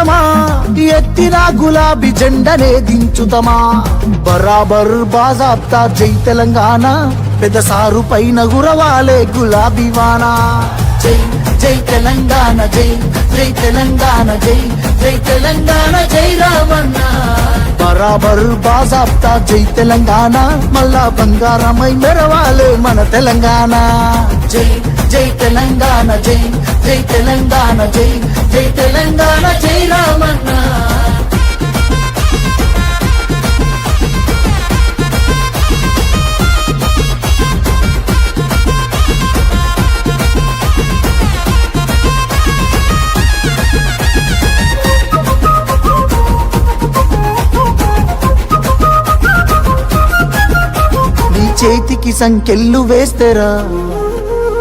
వంచుతమా ఎత్తిన గులాబీ జెండనే దించుతమా? బరాబర్ బాజాబ్తా జై తెలంగాణ పెద్ద సారు పైన గురవాలే గులాబీ వానా. జై జై తెలంగాణ జై జై తెలంగాణ జై జై తెలంగాణ జై రామన్న బరాబర్ బాజాబ్తా జై తెలంగాణ మళ్ళా బంగారమై మెరవాలే మన తెలంగాణ. జై జై తెలంగాణ జై జై తెలంగాణ జై జై తెలంగాణ జై రామన్న. చేతికి సంఖ్యలు వేస్తేరా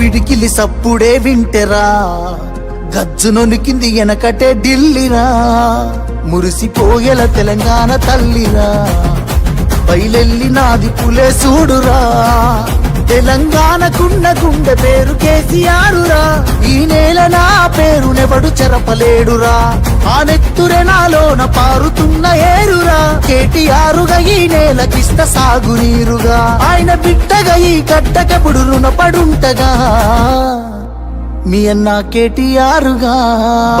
పిడికిలి సప్పుడే వింటెరా. గజ్జునొనికింది వెనకటే ఢిల్లీరా. మురిసిపోయేల తెలంగాణ తల్లిరా. బయలెల్లి నాది పులే చూడురా తెలంగాణకున్న గుండె పేరు కేసీఆరురా. ఈ నేల నా పేరునెవడు చెరపలేడురా. ఆ నెత్తురే నాలోన పారుతున్న ఏరురా. కేటీఆరుగా ఈ నేలకిష్ట సాగునీరుగా. ఆయన బిడ్డగా ఈ గడ్డకెప్పుడు రుణపడుంటగా. మీ అన్న కేటీఆరుగా.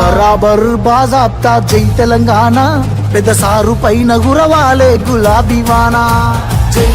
బరాబర్ బాజాబ్తా జై తెలంగాణ. పెద్ద సారు పైన గురవాలే గులాబీ వానా. జై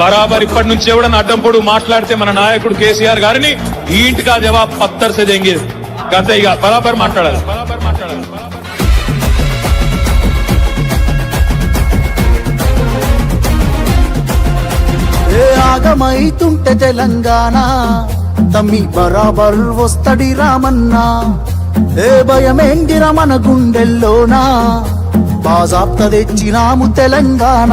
బరాబర్ ఇప్పటి నుంచి ఎవడన్నా అడ్డంపొడు మాట్లాడితే మన నాయకుడు కేసీఆర్ గారిని ఈ ఇంటికా జవాబ్ పత్తర్ సే దేంగే గంతే ఇక బరాబర్ మాట్లాడాలి. బరాబర్ మాట్లాడాలి. ఏ ఆగమైతుంటే తెలంగాణ? తమ్మి బరాబర్ వస్తడి రామన్నా. ఏ భయమేందిర మన గుండెల్లోనా? బాజాప్త తెచ్చినాము తెలంగాణ.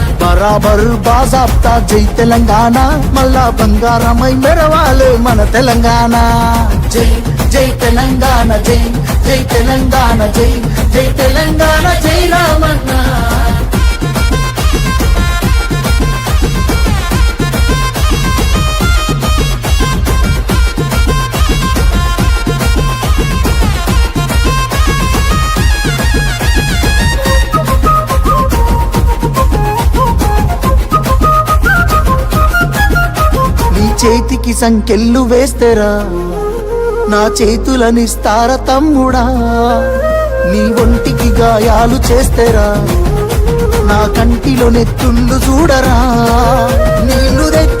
బరాబర్ బాజాబ్తా జై తెలంగాణ. మళ్ళా బంగారమై మెరవాలి మన తెలంగాణ. జై జై తెలంగాణ జై జై తెలంగాణ జై జై తెలంగాణ జై రామన్నా. చేతికి సంకెళ్ళు వేస్తేరా? నా చేతులనిస్తార తమ్ముడా? నీ ఒంటికి గాయాలు చేస్తేరా? నా కంటిలో నెత్తుళ్ళు చూడరా? నీళ్ళు తెచ్చి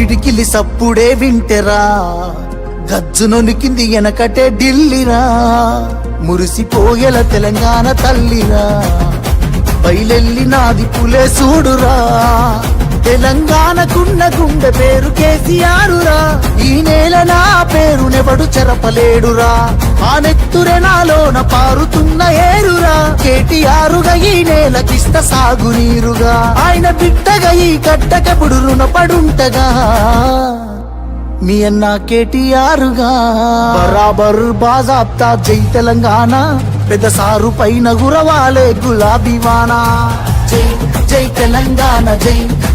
పిడికిలి సప్పుడే వింటెరా. గజ్జునొనికింది వెనకటే ఢిల్లీరా. మురిసిపోయేల తెలంగాణ తల్లిరా. బయలెల్లి నాది పులే చూడురా తెలంగాణకున్న గుండె పేరు కేసీఆరురా. ఈ నేల నా పేరునెవడు చెరపలేడురా. ఆ నెత్తురే నాలోన పారుతున్న ఏరురా. కేటీఆరుగా ఈ నేలకిస్త సాగునీరుగా. ఆయన బిడ్డగా ఈ కట్టకపుడు రుణపడుంటగా. మీ అన్న కేటీఆరుగా. బరాబర్ బాజాబ్తా జై తెలంగాణ. పెద్ద సారు పైన గురవాలే గులాబీ వానా. జై జై తెలంగాణ జై.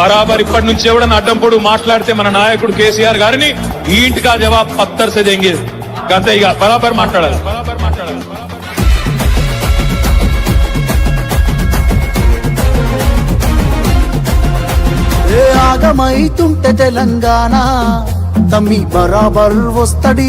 బరాబర్ ఇప్పటి నుంచి ఎవడన్నా అడ్డంపొడు మాట్లాడితే మన నాయకుడు కేసీఆర్ గారిని ఈ ఇంటికా జవాబ్ పత్తర్ సే దేంగే అంతే ఇక బరాబర్ మాట్లాడాలి. బరాబర్ మాట్లాడాలి. ఏ ఆగమైతుంటే తెలంగాణ తమ్మి బరాబర్ వస్తడి